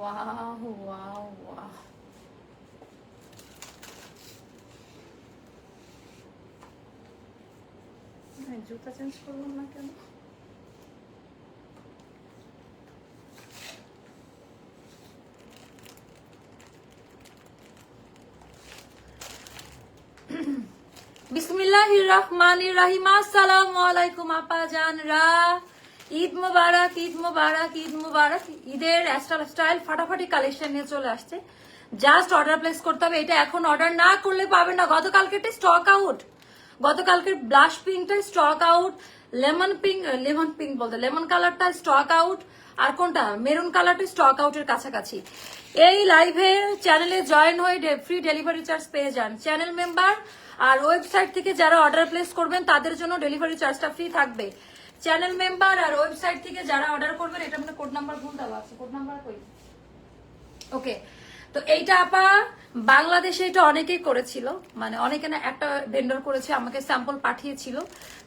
Wow wow wow হ্যাঁ, জুতা change করলাম না কেন বিসমিল্লাহ রহমান রাহিম আসসালামু আলাইকুম আপা জানরা ঈদ মুবারক ঈদ মুবারক ঈদ মুবারক। ঈদের স্টাইল ফাটাফাটি কালেকশন নিয়ে চলে আসছে। জাস্ট অর্ডার প্লেস করতে হবে। এটা এখন অর্ডার না করলে পাবেন না। গতকালকে স্টক আউট গতকালকের blush পিঙ্কটা stock out lemon pink lemon pink বলতে লেমন কালারটা স্টক আউট আর কোনটা? মেরুন কালারটা স্টক আউটের কাছাকাছি। এই লাইভে চ্যানেলে জয়েন হয়ে ফ্রি ডেলিভারি চার্জ পেয়ে যান। চ্যানেল মেম্বার আর ওয়েবসাইট থেকে যারা অর্ডার প্লেস করবেন, তাদের জন্য ডেলিভারি চার্জটা ফ্রি থাকবে। চ্যানেল মেম্বার আর ওয়েবসাইট থেকে যারা অর্ডার করবেন, এটা মানে কোড নাম্বার ভুল দেওয়া আছে। কোড নাম্বার কই? ওকে তো এইটা আপা বাংলাদেশে এটা অনেকেই করেছিল। মানে অনেকে না একটা ভেন্ডর করেছে, আমাকে স্যাম্পল পাঠিয়েছিল।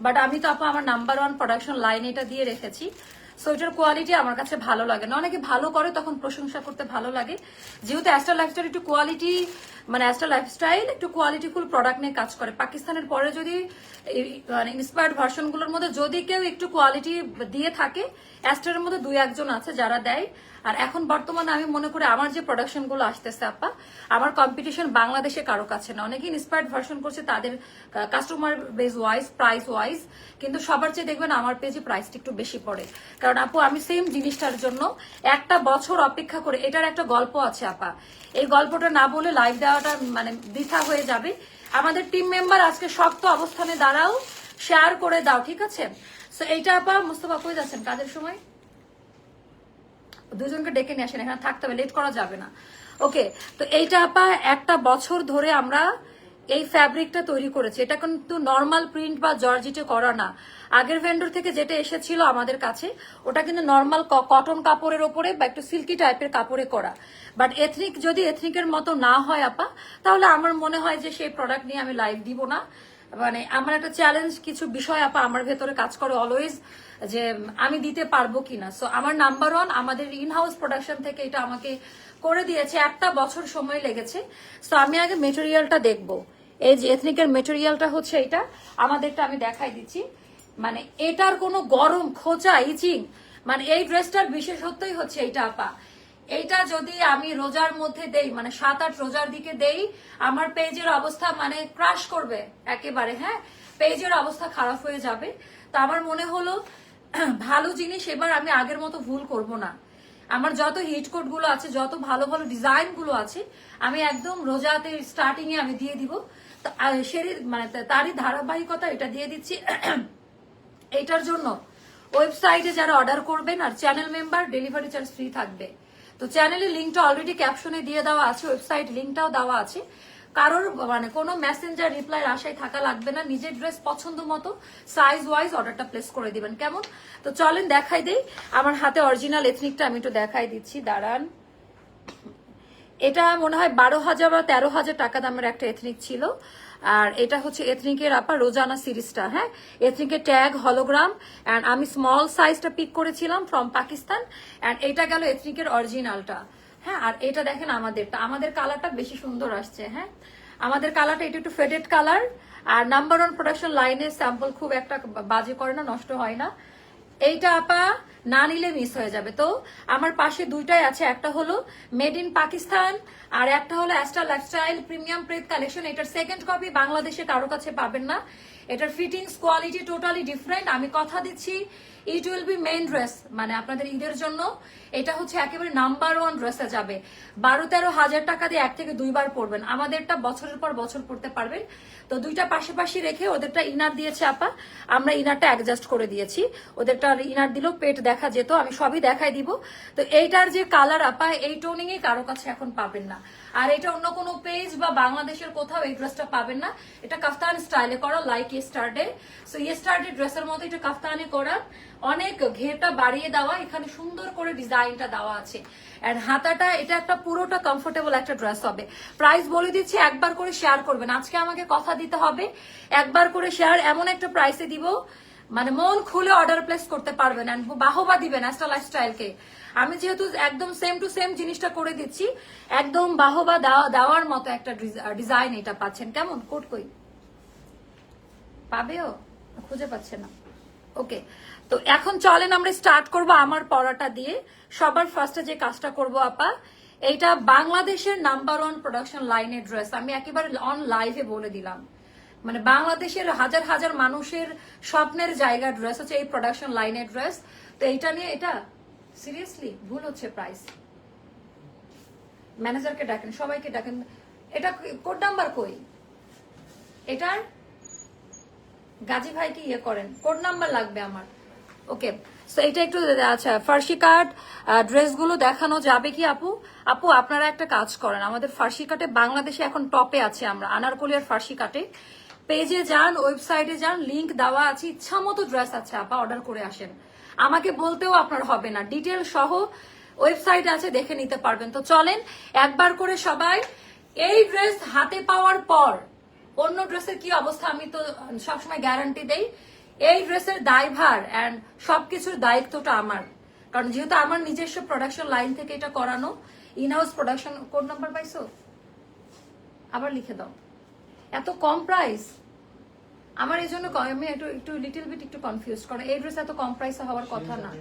বাট আমি তো আপা আমার নাম্বার ওয়ান প্রোডাকশন লাইন এটা দিয়ে রেখেছি। সো এটার কোয়ালিটি আমার কাছে ভালো লাগে না। অনেকে ভালো করে তখন প্রশংসা করতে ভালো লাগে। যেহেতু অ্যাস্ট্রা লাইফস্টাইল একটু কোয়ালিটি মানে অ্যাস্ট্রা লাইফস্টাইল একটু কোয়ালিটিফুল প্রোডাক্ট নিয়ে কাজ করে। পাকিস্তানের পরে যদি মানে ইন্সপায়ার্ড ভার্সনগুলোর মধ্যে যদি কেউ একটু কোয়ালিটি দিয়ে থাকে অ্যাস্ট্রার মধ্যে দুই একজন আছে যারা দেয়। আর এখন বর্তমানে আমি মনে করি আমার যে প্রোডাকশনগুলো আসতেছে, আপা, আমার কম্পিটিশন বাংলাদেশে কারও কাছে না। অনেকে ইন্সপায়ার্ড ভার্সন করছে তাদের customer base wise price wise কিন্তু সবার চেয়ে দেখবেন আমার পেজে প্রাইসটা একটু বেশি পড়ে। কারণ আপু, আমি সেম জিনিসটার জন্য একটা বছর অপেক্ষা করে, এটার একটা গল্প আছে, আপা। এই গল্পটা না বলে লাইভ দেওয়াটা মানে বৃথা হয়ে যাবে। আমাদের টিম মেম্বার আজকে শক্ত অবস্থানে দাঁড়াও শেয়ার করে দাও, ঠিক আছে? তো এইটা আপা, মুস্তফা কই যাচ্ছেন? কাজের সময়? দুজনকে ডেকে নিয়ে আসেন, এখানে থাকতে হবে লেট করা যাবে না। ওকে তো এইটা আপা, একটা বছর ধরে আমরা এই ফ্যাব্রিকটা তৈরি করেছি। এটা কিন্তু নর্মাল প্রিন্ট বা জর্জিটে করা না। আগের ভেন্ডর থেকে যেটা এসেছিল আমাদের কাছে, ওটা কিন্তু নর্মাল কটন কাপড়ের ওপরে বা একটু সিল্কি টাইপের কাপড়ে করা। বাট এথনিক যদি এথনিকের মতো না হয় আপা, তাহলে আমার মনে হয় যে সেই প্রোডাক্ট নিয়ে আমি লাইভ দিব না। মানে আমার একটা চ্যালেঞ্জ কিছু বিষয় আপা আমার ভেতরে কাজ করে অলওয়েজ যে আমি দিতে পারব কিনা। সো আমার নাম্বার ওয়ান আমাদের ইন হাউস প্রোডাকশন থেকে এটা আমাকে করে দিয়েছে। একটা বছর সময় লেগেছে। সো আমি আগে মেটেরিয়ালটা দেখব। এই যে এথনিকের মেটেরিয়ালটা হচ্ছে এটা। আমাদেরটা আমি দেখাই দিচ্ছি। মানে এটার কোনো গরম, খোঁচা, ইচিং মানে এই ড্রেসটার বিশেষত্বই হচ্ছে এইটা, আপা। এইটা যদি আমি রোজার মধ্যে দেই মানে সাত আট রোজার দিকে দেই, আমার পেজের অবস্থা মানে ক্রাশ করবে একেবারে হ্যাঁ? পেজের অবস্থা খারাপ হয়ে যাবে। তো আমার মনে হলো ভালো জিনিস এবার আমি আগের মতো ভুল করব না। আমার যত হিট কোডগুলো আছে যত ভালো ভালো ডিজাইনগুলো আছে আমি একদম রোজাতে স্টার্টিং এ আমি দিয়ে দিব। আহ, মানে তারই ধারাবাহিকতা এটা দিয়ে দিচ্ছি। এইটার জন্য ওয়েবসাইটে যারা অর্ডার করবেন আর channel member delivery charge free থাকবে। তো চ্যানেলের লিঙ্কটা অলরেডি ক্যাপশনে দিয়ে দেওয়া আছে ওয়েবসাইট লিঙ্কটাও দেওয়া আছে। কারোর মানে কোনো মেসেঞ্জার রিপ্লাইয়ের আশায় থাকা লাগবে না। নিজের ড্রেস পছন্দ মতো সাইজ ওয়াইজ অর্ডারটা প্লেস করে দিবেন। কেমন? তো চলেন, দেখাই দেই। আমার হাতে অরিজিনাল এথনিকটা আমি একটু দেখাই দিচ্ছি। দাঁড়ান। এটা মনে হয় বারো হাজার বা তেরো হাজার টাকা দামের একটা এথনিক ছিল। আর এটা হচ্ছে এথনিকের আপা রোজানা সিরিজটা হ্যাঁ? এথনিকের ট্যাগ হলোগ্রাম অ্যান্ড আমি স্মল সাইজটা পিক করেছিলাম ফ্রম পাকিস্তান অ্যান্ড এটা গেল এথনিকের অরিজিনালটা হ্যাঁ আর এটা দেখেন আমাদেরটা। আমাদের কালারটা বেশি সুন্দর আসছে হ্যাঁ? আমাদের কালারটা এটা একটু ফেডেড কালার আর নাম্বার ওয়ান প্রোডাকশন লাইনের স্যাম্পল খুব একটা বাজে করে না, নষ্ট হয় না। এইটা আপা না নিলে মিস হয়ে যাবে। তো আমার পাশে দুইটাই আছে, একটা হলো মেড ইন পাকিস্তান আর একটা হলো Astra lifestyle premium pret collection এটার সেকেন্ড কপি বাংলাদেশে কারও কাছে পাবেন না। এটার ফিটিংস কোয়ালিটি টোটালি ডিফারেন্ট আমি কথা দিচ্ছি it will be main dress মানে আপনাদের ঈদের জন্য এটা হচ্ছে একেবারে নাম্বার ওয়ান ড্রেসে যাবে। বারো তেরো হাজার টাকা দিয়ে এক থেকে দুইবার পড়বেন আমাদেরটা বছরের পর বছর পড়তে পারবেন। তো দুইটা পাশাপাশি রেখে ওদেরটা ইনার দিয়েছে আপা। আমরা ইনারটা অ্যাডজাস্ট করে দিয়েছি। ওদেরটা ইনার দিলেও পেট দেখা যেত, আমি সবই দেখাই দিব। তো এইটার যে কালার আপা, এই টোনিং এ কারও কাছে এখন পাবেন না। আর এটা অন্য কোনো পেজ বা বাংলাদেশের কোথাও এই ড্রেসটা পাবেন না। এটা কাফতান স্টাইলে করা লাইক ইয়েস্টারডে সো ইয়েস্টারডে ড্রেসের মতো এটা কাফতানে করা। অনেক ঘেরটা বাড়িয়ে দেওয়া, এখানে সুন্দর করে ডিজাইনটা দেওয়া আছে। আর হাতাটা, এটা একটা পুরোটা কমফোর্টেবল একটা ড্রেস হবে। প্রাইস বলে দিচ্ছি, একবার করে শেয়ার করবেন। আজকে আমাকে কথা দিতে হবে, একবার করে শেয়ার এমন একটা প্রাইসে দিব মানে মন খুলে অর্ডার প্লেস করতে পারবেন and বাহবা দিবেন অ্যাস্ট্রা লাইফস্টাইলকে আমি যেহেতু একদম সেম টু সেম জিনিসটা করে দিচ্ছি, একদম বাহবা দেওয়া- দেওয়ার মতো একটা ডিজাইন এটা পাচ্ছেন। কেমন? কোট কই? পাবেও? খুঁজে পাচ্ছে না। ওকে তো এখন চলেন আমরা স্টার্ট করব আমার পড়াটা দিয়ে। সবার ফার্স্টে যে কাজটা করব আপা, এইটা বাংলাদেশের নাম্বার ওয়ান প্রোডাকশন লাইনের ড্রেস আমি একেবারে অন লাইভে বলে দিলাম। মানে বাংলাদেশের হাজার হাজার মানুষের স্বপ্নের জায়গা ড্রেস হচ্ছে এই প্রোডাকশন লাইনের ড্রেস তো এইটা নিয়ে এটা সিরিয়াসলি ভুল হচ্ছে প্রাইস ম্যানেজারকে ডাকেন, সবাইকে ডাকেন। এটা কোড নাম্বার কই? এটার? গাজী ভাইকে ইয়ে করেন? কোড নাম্বার লাগবে আমার। ওকে সো এটা একটু আচ্ছা ফার্সি কার্ড ড্রেসগুলো দেখানো যাবে কি আপু? আপু, আপনারা একটা কাজ করেন। আমাদের ফার্সি কাটে বাংলাদেশে এখন টপে আছে আমরা, আনারকলিয়ার ফার্সি কাটে পেজে যান ওয়েবসাইটে যান লিংক দেওয়া আছে ইচ্ছা মতো ড্রেস আছে, আপা অর্ডার করে আসেন। আমাকে বলতেও আপনার হবে না। ডিটেল সহ ওয়েবসাইট আছে, দেখে নিতে পারবেন। তো চলেন, একবার করে সবাই, এই ড্রেস হাতে পাওয়ার পর, অন্য ড্রেসের কি অবস্থা আমি তো সবসময় গ্যারান্টি দেই। এই ড্রেসের দায়ভার অ্যান্ড সবকিছুর দায়িত্বটা আমার। কারণ যেহেতু আমার নিজস্ব প্রোডাকশন লাইন থেকে এটা করানো ইনহাউস প্রোডাকশন কোড নাম্বার পাইছো? আবার লিখে দাও। এত কম প্রাইস আমার এই জন্য আমি একটু একটু লিটিল বিট একটু কনফিউজ কারণ এই ড্রেস এত কম প্রাইসে হওয়ার কথা না।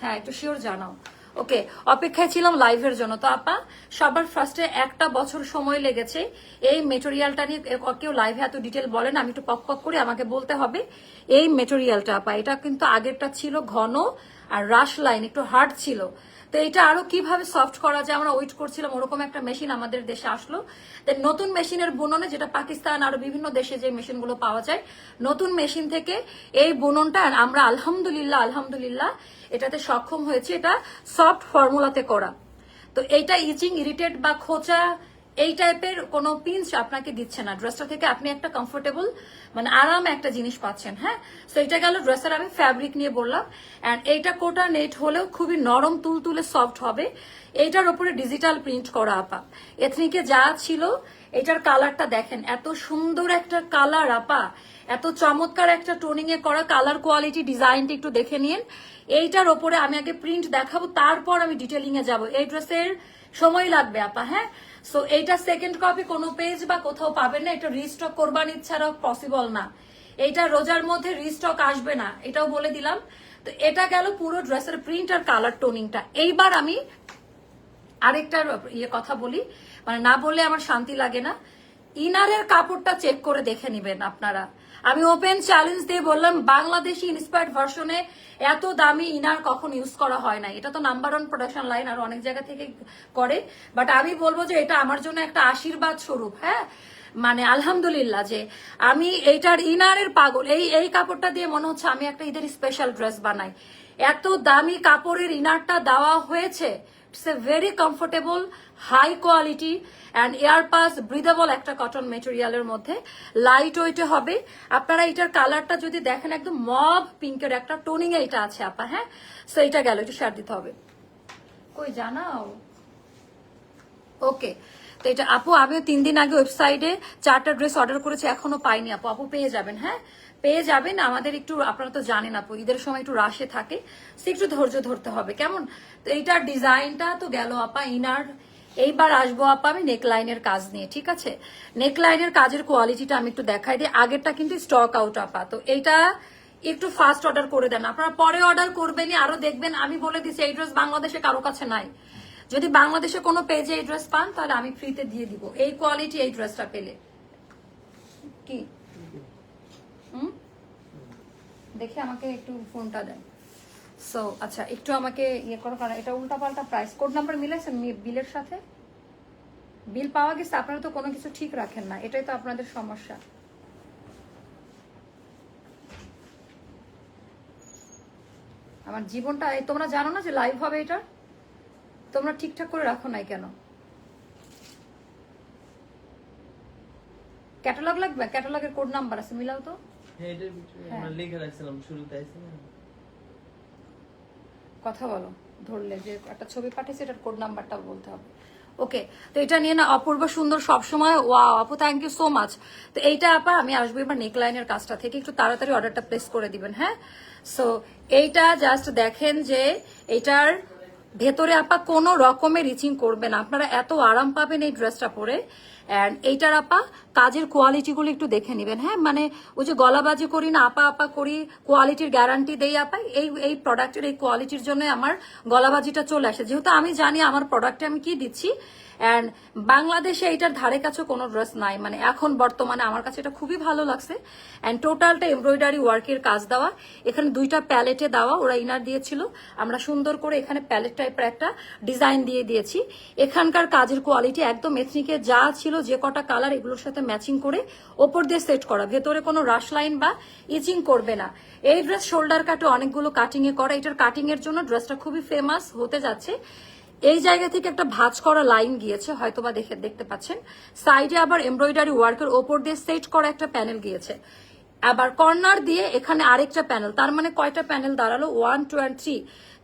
হ্যাঁ একটু শিওর জানাও। ওকে, অপেক্ষায় ছিলাম লাইভের জন্য। তো আপা, সবার ফার্স্টে একটা বছর সময় লেগেছে। এই মেটেরিয়ালটা নিয়ে কেউ লাইভে এত ডিটেল বলেন আমি একটু পক পক করে আমাকে বলতে হবে। এই মেটেরিয়ালটা আপা, এটা কিন্তু আগেরটা ছিল ঘন আর রাশ লাইন একটু হার্ড ছিল। তো এটা আরও কীভাবে সফট করা যায়? আমরা ওয়েট করছিলাম, ওরকম একটা মেশিন আমাদের দেশে আসলো। দেন নতুন মেশিনের বুননে, যেটা পাকিস্তান আরও বিভিন্ন দেশে যে মেশিনগুলো পাওয়া যায়, নতুন মেশিন থেকে এই বুননটা আমরা আলহামদুলিল্লাহ আলহামদুলিল্লাহ, এটাতে সক্ষম হয়েছে। এটা সফট ফর্মুলাতে করা। তো এইটা ইচিং ইরিটেড বা খোঁচা এই টাইপের কোনো পিঞ্চ আপনাকে দিচ্ছে না। ড্রেসটা থেকে আপনি একটা কমফোর্টেবল মানে আরাম একটা জিনিস পাচ্ছেন হ্যাঁ? তো এটা গেল ড্রেসের আমি ফ্যাব্রিক নিয়ে বললাম। অ্যান্ড এইটা কোটা নেট হলেও খুবই নরম, তুলতুলে সফট হবে। এইটার উপরে ডিজিটাল প্রিন্ট করা, আপা। এথনিকে যা ছিল, এটার কালারটা দেখেন, এত সুন্দর একটা কালার আপা। এত চমৎকার একটা টোনিং এ করা কালার কোয়ালিটি ডিজাইনটা একটু দেখে নিন। এইটার ওপরে আমি আগে প্রিন্ট দেখাবো, তারপর আমি ডিটেলিং এ যাব। এই ড্রেসের সময় লাগবে, আপা হ্যাঁ? সো এইটা সেকেন্ড কপি কোনো পেজ বা কোথাও পাবেন না, এটা রিস্টক করবার ইচ্ছারাও পসিবল না। এইটা রোজার মধ্যে রিস্টক আসবে না, এটাও বলে দিলাম। তো এটা গেল পুরো ড্রেসের প্রিন্ট আর কালার টোনিংটা এইবার আমি আরেকটা ইয়ে কথা বলি মানে না বললে আমার শান্তি লাগে না। ইনারের কাপড়টা চেক করে দেখে নেবেন আপনারা। আমি ওপেন চ্যালেঞ্জ দিয়ে বললাম, বাংলাদেশি ইন্সপায়ার্ড ভার্সনে এত দামি ইনার কখন ইউজ করা হয় না এটা তো নাম্বার ওয়ান প্রোডাকশন লাইন আর অনেক জায়গা থেকে করে। বাট আমি বলব যে এটা আমার জন্য একটা আশীর্বাদ স্বরূপ হ্যাঁ? মানে আলহামদুলিল্লাহ যে আমি এইটার ইনারের পাগল, এই এই কাপড়টা দিয়ে মনে হচ্ছে আমি একটা ঈদের স্পেশাল ড্রেস বানাই। এত দামি কাপড়ের ইনারটা দেওয়া হয়েছে it's a very comfortable high quality and air pass breathable একটা কটন মেটেরিয়ালের মধ্যে লাইট ওয়েটে হবে। আপনারা এটার কালারটা যদি দেখেন, একদম মব পিঙ্কের একটা টোনিং এ এটা আছে আপা হ্যাঁ? সো এটা গেল, একটু শেয়ার দিতে হবে। কই জানাও? ওকে তো এটা আপু, আমিও তিন দিন আগে ওয়েবসাইটে চারটা ড্রেস অর্ডার করেছি, এখনও পাইনি আপু। আপু পেয়ে যাবেন হ্যাঁ? পেয়ে যাবেন। আমাদের একটু, আপনারা তো জানেন আপু, ঈদের সময় একটু রাশে থাকে, সে একটু ধৈর্য ধরতে হবে। কেমন? তো এইটার ডিজাইনটা তো গেল আপা, ইনার। এইবার আসব আপা আমি নেকলাইনের কাজ নিয়ে, ঠিক আছে? নেকলাইনের কাজের কোয়ালিটিটা আমি একটু দেখাই দিই। আগেরটা কিন্তু স্টক আউট আপা, তো এইটা একটু ফাস্ট অর্ডার করে দেন। আপনারা পরে অর্ডার করবেনই, আরও দেখবেন। আমি বলে দিচ্ছি এই ড্রেস বাংলাদেশে কারও কাছে নাই। যদি বাংলাদেশে কোনো পেজে এই ড্রেস পান, তাহলে আমি ফ্রিতে দিয়ে দিব। এই কোয়ালিটি এই ড্রেসটা পেলে। কি? দেখে আমাকে একটু ফোনটা দেন। সো আচ্ছা একটু আমাকে ইয়ে করো, কারণ এটা উল্টাপাল্টা প্রাইস কোড নাম্বার মিলেছে বিলের সাথে? বিল পাওয়া গেছে, আপনারা তো কোনো কিছু ঠিক রাখেন না, এটাই তো আপনাদের সমস্যা। আমার জীবনটা তোমরা জানো না যে লাইভ হবে এটা? তোমরা ঠিকঠাক করে রাখো নাই কেন? ক্যাটালগ লাগবে? ক্যাটালগের কোড নাম্বার আছে, মিলাও তো। হ্যাঁ। কথা বলো ধরলে যে একটা ছবি পাঠিয়েছে এটার কোড নাম্বারটা বলতে হবে। ওকে তো এটা নিয়ে না অপূর্ব সুন্দর সবসময় ওয়া আপু থ্যাংক ইউ সো মাচ তো এইটা আপা আমি আসব এবার নেকলাইনের কাজটা থেকে একটু তাড়াতাড়ি অর্ডারটা প্লেস করে দিবেন হ্যাঁ? সো এইটা জাস্ট দেখেন যে এটার ভেতরে আপা কোনো রকমের রিচিং করবে না। আপনারা এত আরাম পাবেন এই ড্রেসটা পরে। অ্যান্ড এইটার আপা, কাজের কোয়ালিটিগুলো একটু দেখে নেবেন হ্যাঁ? মানে ওই যে গলাবাজি করি না, আপা আপা করি কোয়ালিটির গ্যারান্টি দেই আপা, এই এই প্রোডাক্টের এই কোয়ালিটির জন্য আমার গলাবাজিটা চলে আসে। যেহেতু আমি জানি আমার প্রোডাক্টে আমি কি দিচ্ছি অ্যান্ড বাংলাদেশে এটার ধারে কাছে কোনো ড্রেস নাই। মানে এখন বর্তমানে আমার কাছে এটা খুবই ভালো লাগছে। অ্যান্ড টোটালটা এমব্রয়ডারি ওয়ার্কের কাজ দেওয়া, এখানে দুইটা প্যালেটে দেওয়া, ওরা ইনার দিয়েছিল। আমরা সুন্দর করে এখানে প্যালেট টাইপের একটা ডিজাইন দিয়ে দিয়েছি। এখানকার কাজের কোয়ালিটি একদম এথনিকে যা ছিল যে কটা কালার এগুলোর সাথে ম্যাচিং করে ওপর দিয়ে সেট করা। ভেতরে কোনো রাশ লাইন বা ইচিং করবে না। এই ড্রেস শোল্ডার কাটে অনেকগুলো কাটিং এ করা। এটার কাটিং এর জন্য ড্রেসটা খুবই ফেমাস হতে যাচ্ছে। এই জায়গা থেকে একটা ভাঁজ করা লাইন গিয়েছে, হয়তোবা দেখে দেখতে পাচ্ছেন। সাইডে আবার এমব্রয়ডারি ওয়ার্কের ওপর দিয়ে সেট করা একটা প্যানেল গিয়েছে। আবার কর্নার দিয়ে এখানে আরেকটা প্যানেল তার মানে কয়টা প্যানেল দাঁড়াল? One two and three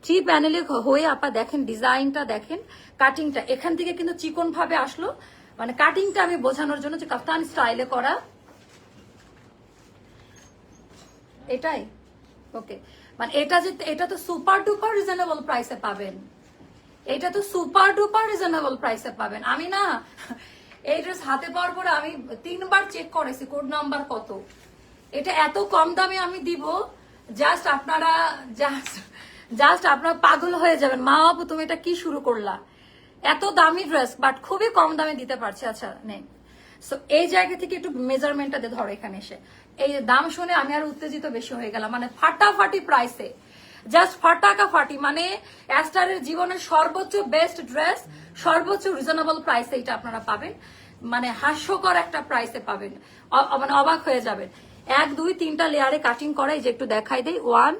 three প্যানেলে হয়ে আপা দেখেন ডিজাইনটা দেখেন কাটিংটা এখান থেকে কিন্তু চিকন ভাবে আসলো। মানে কাটিংটা আমি বোঝানোর জন্য যে কাফতান স্টাইলে করা। এটাই? ওকে মানে এটা যে, এটা তো সুপার ডুপার রিজনেবল প্রাইসে পাবেন। এটা তো সুপার ডুপার রিজনেবল প্রাইসে পাবেন। আমি না, এই ড্রেস হাতে পাওয়ার পরে আমি তিনবার চেক করেছি কোড নাম্বার কত। এটা এত কম দামে আমি দিব জাস্ট আপনারা জাস্ট জাস্ট আপনারা পাগল হয়ে যাবেন। মা বাবু তুমি এটা কি শুরু করলা? এত দামি ড্রেস বাট খুবই কম দামে দিতে পারছি। আচ্ছা নেই। সো এই জায়গা থেকে একটু মেজারমেন্টটা দিয়ে ধরো এখানে এসে। এই দাম শুনে আমি আর উত্তেজিত বেশি হয়ে গেলাম। মানে ফাটাফাটি প্রাইসে জাস্ট ফাটাকা ফাটি মানে অ্যাস্টারের জীবনের সর্বোচ্চ বেস্ট ড্রেস সর্বোচ্চ রিজনেবল প্রাইসে এটা আপনারা পাবেন। মানে হাস্যকর একটা প্রাইসে পাবেন। মানে অবাক হয়ে যাবেন। এক, দুই, তিনটা লেয়ারে কাটিং করা এই যে একটু দেখাই দেয় ওয়ান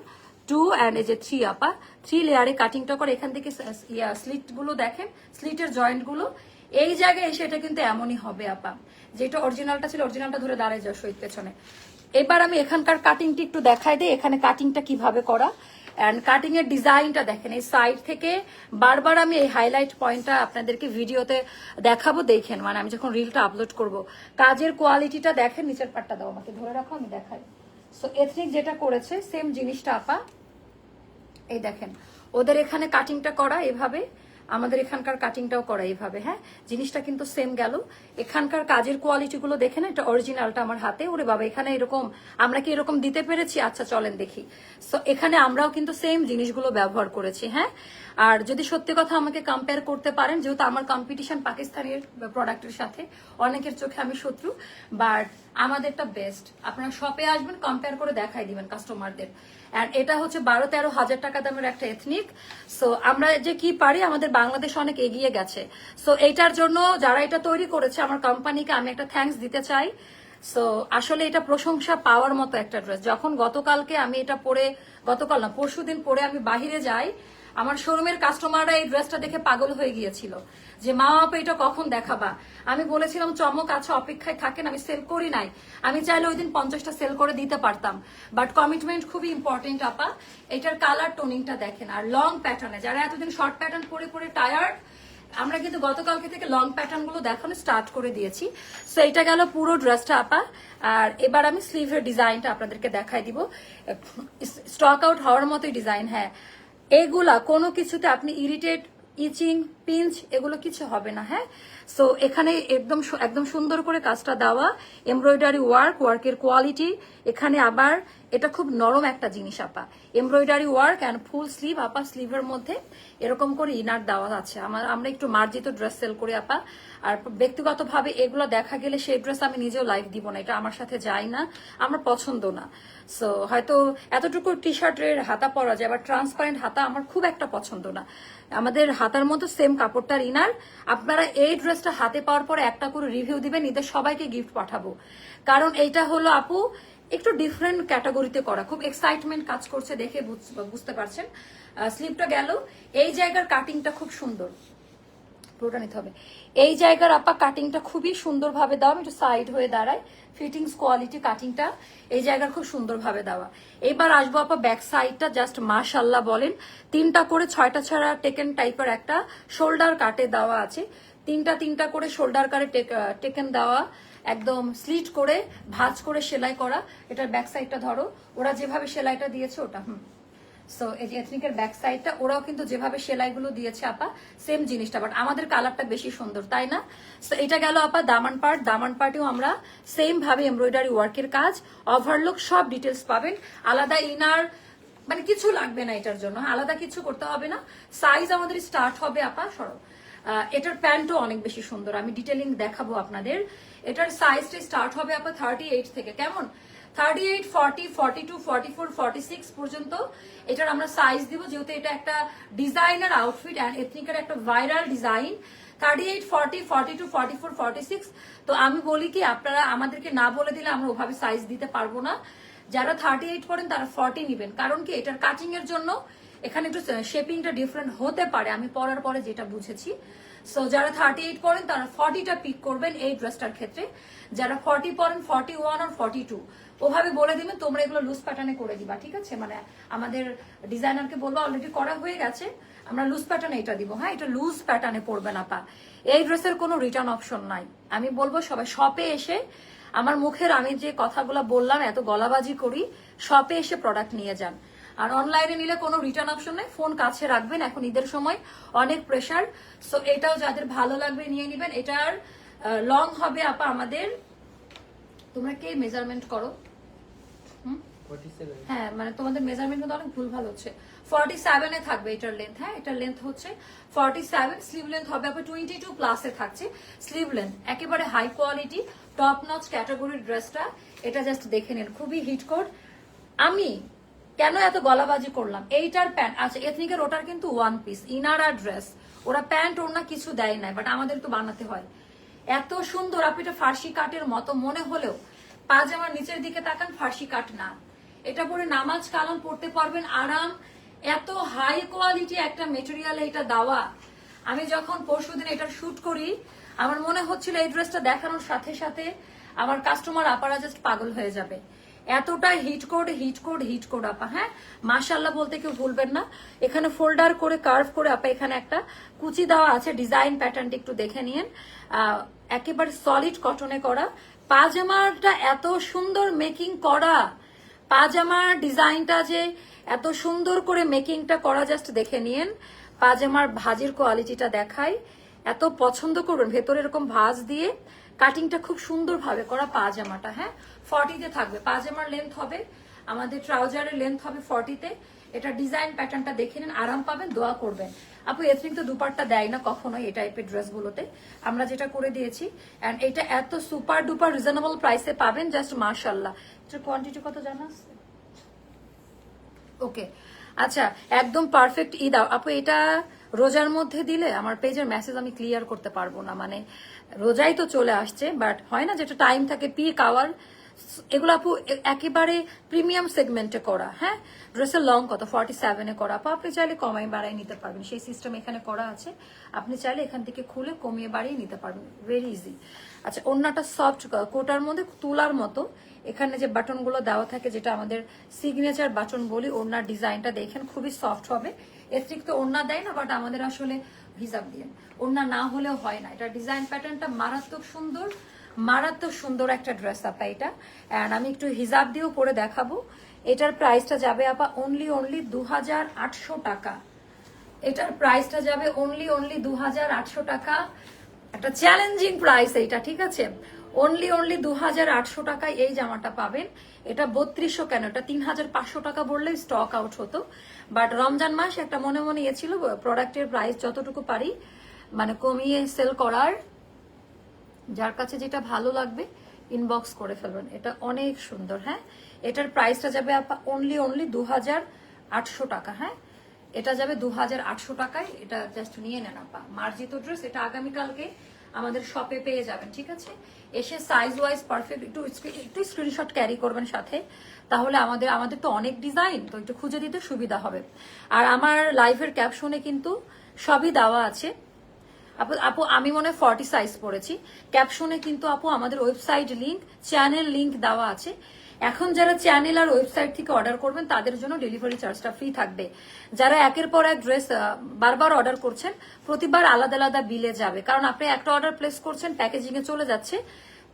টু অ্যান্ড এই যে থ্রি আপা। থ্রি লেয়ারে কাটিংটা করে, এখান থেকে স্লিটগুলো দেখেন, স্লিটের জয়েন্টগুলো এই জায়গায় এসে এটা কিন্তু এমনই হবে, আপা। যেটা অরিজিনালটা ছিল অরিজিনালটা ধরে দাঁড়ায় যাও শহীদ পেছনে। এবার আমি এখানকার কাটিংটি একটু দেখাই দিই, এখানে কাটিংটা কীভাবে করা। অ্যান্ড কাটিং এর ডিজাইনটা দেখেন, এই সাইড থেকে বারবার আমি এই হাইলাইট পয়েন্টটা আপনাদেরকে ভিডিওতে দেখাবো, দেখেন। মানে আমি যখন রিলটা আপলোড করব, কাজের কোয়ালিটিটা দেখেন, নিচের পাটটা দাও আমাকে, ধরে রাখো, আমি দেখাই। সো এথনিক যেটা করেছে সেম জিনিসটা, আপা। এই দেখেন, ওদের এখানে কাটিংটা করা এভাবে, আমাদের এখানকার কাটিংটাও করা এইভাবে হ্যাঁ? জিনিসটা কিন্তু সেম গেল। এখানকার কাজের কোয়ালিটি গুলো দেখেন, এটা অরিজিনালটা আমার হাতে। ওরে বাবা, এখানে এরকম, আমরা কি এরকম দিতে পেরেছি? আচ্ছা চলেন দেখি। সো এখানে আমরাও কিন্তু সেম জিনিসগুলো ব্যবহার করেছি হ্যাঁ? আর যদি সত্যি কথা আমাকে কম্পেয়ার করতে পারেন, যেহেতু আমার কম্পিটিশন পাকিস্তানের প্রোডাক্টের সাথে, অনেকের চোখে আমি শত্রু বাট আমাদেরটা বেস্ট আপনারা শপে আসবেন কম্পেয়ার করে দেখাই দিবেন কাস্টমারদের অ্যান্ড এটা হচ্ছে বারো তেরো হাজার টাকা দামের একটা এথনিক সো আমরা যে কি পারি, আমাদের বাংলাদেশ অনেক এগিয়ে গেছে। সো এইটার জন্য যারা এটা তৈরি করেছে, আমার কোম্পানিকে আমি একটা থ্যাঙ্কস দিতে চাই। সো আসলে এটা প্রশংসা পাওয়ার মতো একটা ড্রেস যখন গতকালকে আমি এটা পরে, গতকাল না পরশু দিন পরে আমি বাহিরে যাই আমার শোরুমের কাস্টমাররা এই ড্রেসটা দেখে পাগল হয়ে গিয়েছিল যে, মা বাপ, এটা কখন দেখাবা? আমি বলেছিলাম, চমক আছে, অপেক্ষায় থাকেন, আমি সেল করি নাই। আমি চাইলে ওই দিন পঞ্চাশটা সেল করে দিতে পারতাম। বাট কমিটমেন্ট খুবই ইম্পর্টেন্ট আপা। এটার কালার টোনিংটা দেখেন আর লং প্যাটার্নে যারা এতদিন শর্ট প্যাটার্ন পরে পরে টায়ার্ড আমরা কিন্তু গতকালকে থেকে লং প্যাটার্নগুলো দেখানো স্টার্ট করে দিয়েছি। সো এটা গেল পুরো ড্রেসটা আপা। আর এবার আমি স্লিভের ডিজাইনটা আপনাদেরকে দেখাই দিব। স্টক আউট হওয়ার মতোই ডিজাইন হ্যাঁ। এগুলা কোনো কিছুতে আপনি ইরিটেট ইচিং পিঞ্চ এগুলো কিছু হবে না হ্যাঁ? সো এখানে একদম একদম সুন্দর করে কাজটা দেওয়া। এমব্রয়ডারি ওয়ার্ক ওয়ার্কের কোয়ালিটি এখানে আবার এটা খুব নরম একটা জিনিস, আপা। Embroidery work and full sleeve আপা স্লিভের মধ্যে এরকম করে ইনার দেওয়া আছে। আমার আমরা একটু মার্জিত ড্রেস সেল করি, আপা। আর ব্যক্তিগতভাবে এগুলো দেখা গেলে সেই ড্রেস আমি নিজেও লাইভ দিব না, এটা আমার সাথে যায় না, আমার পছন্দ না। সো হয়তো এতটুকু টি শার্টের হাতা পরা যায় বা ট্রান্সপারেন্ট হাতা আমার খুব একটা পছন্দ না। আমাদের হাতার মতো সেম কাপড়টার ইনার আপনারা এই ড্রেসটা হাতে পাওয়ার পর একটা করে রিভিউ দিবেন এদের সবাইকে গিফট পাঠাবো। কারণ এইটা হলো আপু, একটু ডিফারেন্ট ক্যাটাগরিতে করা। খুব এক্সাইটমেন্ট কাজ করছে দেখে বুঝ- বুঝতে পারছেন। স্লিপটা গেল। এই জায়গার কাটিংটা খুব সুন্দর। পুরোটা নিতে হবে। এই জায়গার আপা কাটিংটা খুবই সুন্দরভাবে আমি একটু সাইড হয়ে দাঁড়ায় ফিটিংস কোয়ালিটি কাটিংটা এই জায়গার খুব সুন্দরভাবে দেওয়া। এবার আসব আপা ব্যাক সাইডটা জাস্ট মাশাল্লাহ বলেন। তিনটা করে, ছয়টা ছাড়া টেকেন টাইপের একটা শোল্ডার কাটে দেওয়া আছে। তিনটা তিনটা করে শোল্ডার কারে টেকেন দেওয়া। একদম স্লিট করে, ভাঁজ করে সেলাই করা। এটার ব্যাক সাইডটা ধরো। ওরা যেভাবে সেলাইটা দিয়েছে ওটা, হুম। সো এই যে এথনিকের ব্যাক সাইডটা ওরাও কিন্তু যেভাবে সেলাইগুলো দিয়েছে আপা সেম জিনিসটা বাট আমাদের কালারটা বেশি সুন্দর, তাই না? সো এটা গেল আপা দামান পার্ট দামান পার্টেও আমরা সেম ভাবে এমব্রয়ডারি ওয়ার্কের কাজ ওভারলুক সব ডিটেলস পাবেন। আলাদা ইনার মানে কিছু লাগবে না এটার জন্য আলাদা কিছু করতে হবে না। সাইজ আমাদের স্টার্ট হবে আপা, সরো। এটার প্যান্টও অনেক বেশি সুন্দর, আমি ডিটেলিং দেখাবো আপনাদের। এটার সাইজটা স্টার্ট হবে আপা থার্টি এইট থেকে, কেমন? Thirty eight forty forty two forty four forty six পর্যন্ত এটার আমরা সাইজ দিব, যেহেতু এটা একটা ডিজাইনার আউটফিট অ্যান্ড এথনিকের একটা viral design thirty eight forty forty two forty four forty six তো আমি বলি কি, আপনারা আমাদেরকে না বলে দিলে আমরা ওভাবে সাইজ দিতে পারব না। যারা থার্টি এইট করেন তারা ফর্টি নিবেন। কারণ কি, এটার কাটিং এর জন্য এখানে একটু শেপিংটা ডিফারেন্ট হতে পারে। আমি পরার পরে যেটা বুঝেছি। সো যারা থার্টি এইট পরেন তারা ফর্টিটা পিক করবেন এই ড্রেসটার ক্ষেত্রে। যারা ফর্টি পরেন ফর্টি ওয়ান আর ফর্টি টু ওভাবে বলে দিবেন, তোমরা এগুলো লুজ প্যাটার্নে করে দিবা, ঠিক আছে? মানে আমাদের ডিজাইনারকে বলব অলরেডি করা হয়ে গেছে, আমরা লুজ প্যাটার্নে এটা দিব। হ্যাঁ এটা লুজ প্যাটার্নে পড়বে না, পা। এই ড্রেসের কোনো রিটার্ন অপশন নাই। আমি বলব, সবাই শপে এসে, আমার মুখের আমি যে কথাগুলো বললাম, এত গলাবাজি করি শপে এসে প্রোডাক্ট নিয়ে যান। আর অনলাইনে নিলে কোনো রিটার্ন অপশন নেই ফোন কাছে রাখবেন এখন ঈদের সময় অনেক প্রেশার সো এটাও যাদের ভালো লাগবে নিয়ে নিবেন। এটার লং হবে আপা আমাদের তোমরা কে মেজারমেন্ট করো? হ্যাঁ মানে তোমাদের মেজারমেন্ট কিন্তু অনেক ভুল ভালো হচ্ছে। ফর্টি সেভেনে থাকবে এটার লেন্থ হ্যাঁ এটার লেন্থ হচ্ছে ফর্টি সেভেন স্লিভ লেন্থ হবে আপনার টোয়েন্টি টু প্লাসে থাকছে। স্লিভ লেন্থ একেবারে হাই কোয়ালিটি টপ নচ ক্যাটাগরির ড্রেসটা এটা জাস্ট দেখে নিন খুবই হিট কোড আমি কেন এত গলাবাজি করলাম? এইটার প্যান্ট আচ্ছা এথনিকের ওটার কিন্তু ওয়ান পিস ইনার আর ড্রেস ওরা প্যান্ট ওড়না কিছু দেয় নাই বাট আমাদের তো বানাতে হয়। এত সুন্দর, আপনি এটা ফার্সি কাটের মতো, মনে হলেও পাজামার নিচের দিকে তাকান, ফার্সি কাট না। এটা পরে নামাজ কালাম পড়তে পারবেন, আরাম। এত হাই কোয়ালিটি একটা মেটেরিয়ালে এটা দেওয়া। আমি যখন পরশুদিন এটা শুট করি, আমার মনে হচ্ছিল এই ড্রেসটা দেখানোর সাথে সাথে আমার কাস্টমার আপারা জাস্ট পাগল হয়ে যাবে। এতটা hit code hit code hit code আপা হ্যাঁ? মাশাল্লাহ বলতে কেউ ভুলবেন না। এখানে ফোল্ডার করে কার্ভ করে, আপা, এখানে একটা কুচি দেওয়া আছে ডিজাইন প্যাটার্নটা একটু দেখে নিন। একেবারে সলিড কটনে করা। পাজামাটা এত সুন্দর মেকিং করা। পাজামার ডিজাইনটা যে এত সুন্দর করে মেকিংটা করা জাস্ট দেখে নিন। পাজামার ভাজের কোয়ালিটিটা দেখাই। এত পছন্দ করবেন ভেতরে এরকম ভাজ দিয়ে। কাটিংটা খুব সুন্দরভাবে করা পাজামাটা হ্যাঁ? ফর্টিতে থাকবে। পাজামার লেন্থ হবে, আমাদের ট্রাউজারের লেন্থ হবে ফর্টিতে এটা ডিজাইন প্যাটার্নটা দেখে নিন, আরাম পাবেন, দোয়া করবেন। আপু এথনিক তো দুপারটা দেয় না কখনোই এই টাইপের ড্রেসগুলোতে আমরা যেটা করে দিয়েছি অ্যান্ড এটা এত সুপার ডুপার রিজনেবল প্রাইসে পাবেন জাস্ট মার্শাল্লাহ এটার কোয়ান্টিটি কত জানা আছে? ওকে আচ্ছা একদম পারফেক্ট ঈদ আপু, এটা রোজার মধ্যে দিলে আমার পেজের মেসেজ আমি ক্লিয়ার করতে পারব না। মানে রোজাই তো চলে আসছে বাট হয় না যেটা টাইম থাকে পিক আওয়ার এগুলো আপু একেবারে প্রিমিয়াম সেগমেন্টে করা হ্যাঁ? ড্রেসের লং কত? ফর্টি সেভেনে করা। আপু, আপনি চাইলে কমাই বাড়াই নিতে পারবেন। সেই সিস্টেম এখানে করা আছে। আপনি চাইলে এখান থেকে খুলে কমিয়ে বাড়িয়ে নিতে পারবেন। ভেরি ইজি আচ্ছা অন্যটা সফট কোটার মধ্যে তুলার মতো। এখানে যে বাটনগুলো দেওয়া থাকে, যেটা আমাদের সিগনেচার বাটন বলি ওনার ডিজাইনটা দেখেন, খুবই সফট হবে। এথনিক তো ওড়না দেয় না বাট আমাদের আসলে হিসাব দিয়ে ওড়না না হলেও হয় না। এটা ডিজাইন প্যাটার্নটা মারাত্মক সুন্দর। মারাত্মক সুন্দর একটা ড্রেস আপা এটা। অ্যান্ড আমি একটু হিসাব দিয়েও পরে দেখাবো। এটার প্রাইসটা যাবে আপা অনলি অনলি দু হাজার আটশো টাকা। এটার প্রাইসটা যাবে অনলি অনলি দু হাজার আটশো টাকা। একটা চ্যালেঞ্জিং প্রাইস এইটা, ঠিক আছে? অনলি অনলি দু হাজার আটশো টাকায় এই জামাটা পাবেন। এটা বত্রিশশো কেন? এটা তিন হাজার পাঁচশো টাকা বললে স্টক আউট হতো। বাট রমজান মাস একটা মনে মনে ইয়ে ছিল প্রোডাক্টের প্রাইস যতটুকু পারি মানে কমিয়ে সেল করার। যার কাছে যেটা ভালো লাগবে ইনবক্স করে ফেলবেন। এটা অনেক সুন্দর হ্যাঁ? এটার প্রাইসটা যাবে অনলি অনলি দু আটশো টাকা হ্যাঁ? এটা যাবে দু হাজার আটশো টাকায়। এটা জাস্ট নিয়ে নেন আপা। মার্জিত ড্রেস এটা আগামীকালকে আমাদের শপে পেয়ে যাবেন, ঠিক আছে? এসে সাইজ ওয়াইজ পারফেক্ট একটু একটু স্ক্রিনশট ক্যারি করবেন সাথে। তাহলে আমাদের আমাদের তো অনেক ডিজাইন তো একটু খুঁজে দিতে সুবিধা হবে। আর আমার লাইভের ক্যাপশনে কিন্তু সবই দেওয়া আছে। আপু আপু, আমি মনে হয় ফর্টি সাইজ পড়েছি। ক্যাপশনে কিন্তু আপু আমাদের ওয়েবসাইট লিঙ্ক চ্যানেল লিঙ্ক দেওয়া আছে। এখন যারা চ্যানেল আর ওয়েবসাইট থেকে অর্ডার করবেন, তাদের জন্য ডেলিভারি চার্জটা ফ্রি থাকবে। যারা একের পর এক ড্রেস বারবার অর্ডার করছেন, প্রতিবার আলাদা আলাদা বিলে যাবে। কারণ আপনি একটা অর্ডার প্লেস করছেন প্যাকেজিংয়ে চলে যাচ্ছে।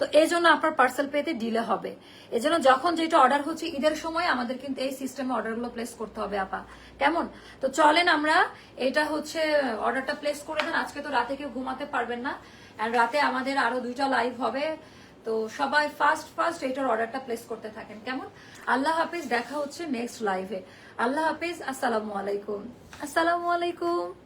তো এই জন্য আপনার পার্সেল পেতে ডিলে হবে। এই জন্য যখন যেটা অর্ডার হচ্ছে, ঈদের সময় আমাদের কিন্তু এই সিস্টেমে অর্ডারগুলো প্লেস করতে হবে, আপা। কেমন? তো চলেন আমরা, এটা হচ্ছে অর্ডারটা প্লেস করে দেন। আজকে তো রাতে কেউ ঘুমাতে পারবেন না। আর রাতে আমাদের আরও দুইটা লাইভ হবে। তো সবাই ফার্স্ট ফার্স্ট এটার অর্ডারটা প্লেস করতে থাকেন। কেমন? আল্লাহ হাফিজ, দেখা হচ্ছে নেক্সট লাইভে আল্লাহ হাফিজ, আসসালামু আলাইকুম। আসসালামু আলাইকুম।